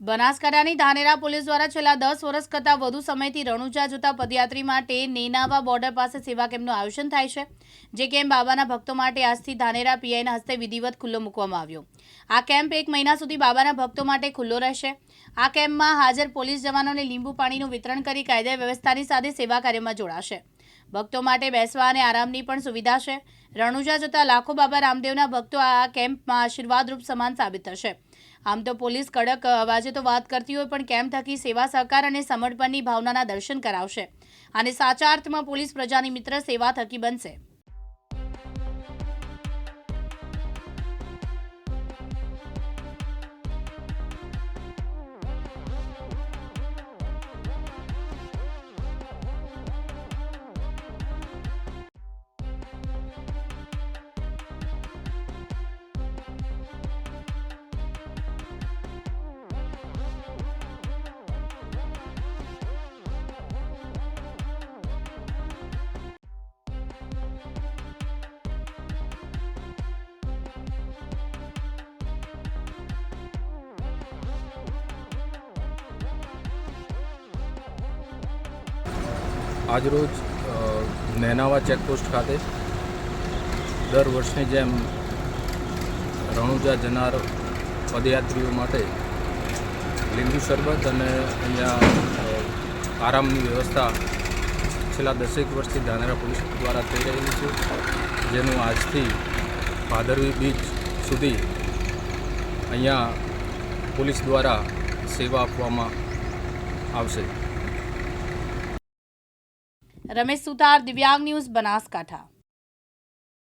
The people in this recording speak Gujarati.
બનાસકાંઠાની ધાનેરા પોલીસ દ્વારા છેલ્લા દસ વર્ષ કરતાં વધુ સમયથી રણુજા જતા પદયાત્રી માટે નેનાવા બોર્ડર પાસે સેવા કેમ્પનું આયોજન થાય છે, જે કેમ્પ બાબાના ભક્તો માટે આજથી ધાનેરા પીઆઈના હસ્તે વિધિવત ખુલ્લો મૂકવામાં આવ્યો. આ કેમ્પ એક મહિના સુધી બાબાના ભક્તો માટે ખુલ્લો રહેશે. આ કેમ્પમાં હાજર પોલીસ જવાનોને લીંબુ પાણીનું વિતરણ કરી કાયદા વ્યવસ્થાની સાથે સેવા કાર્યમાં જોડાશે. ભક્તો માટે બેસવા અને આરામની પણ સુવિધા છે. રણુજા જતા લાખો બાબા રામદેવના ભક્તો આ કેમ્પમાં આશીર્વાદરૂપ સમાન સાબિત થશે. આમ તો પોલીસ કડક અવાજે તો વાત કરતી હોય, પણ કેમ થકી સેવા સહકાર અને સમર્પણની ભાવનાના દર્શન કરાવશે? અને સાચા અર્થમાં પોલીસ પ્રજાની મિત્ર સેવા થકી બનશે? આજરોજ નેનાવા ચેકપોસ્ટ ખાતે દર વર્ષની જેમ રણુજા જનાર પદયાત્રીઓ માટે લીંબુ શરબત અને અહીંયા આરામની વ્યવસ્થા છેલ્લા દસેક વર્ષથી ધાનેરા પોલીસ દ્વારા થઈ રહેલી છે, જેનું આજથી ભાદરવી બીચ સુધી અહીંયા પોલીસ દ્વારા સેવા આપવામાં આવશે. રમેશ સુતાર દિવ્યાંગ ન્યૂઝ બનાસકાંઠા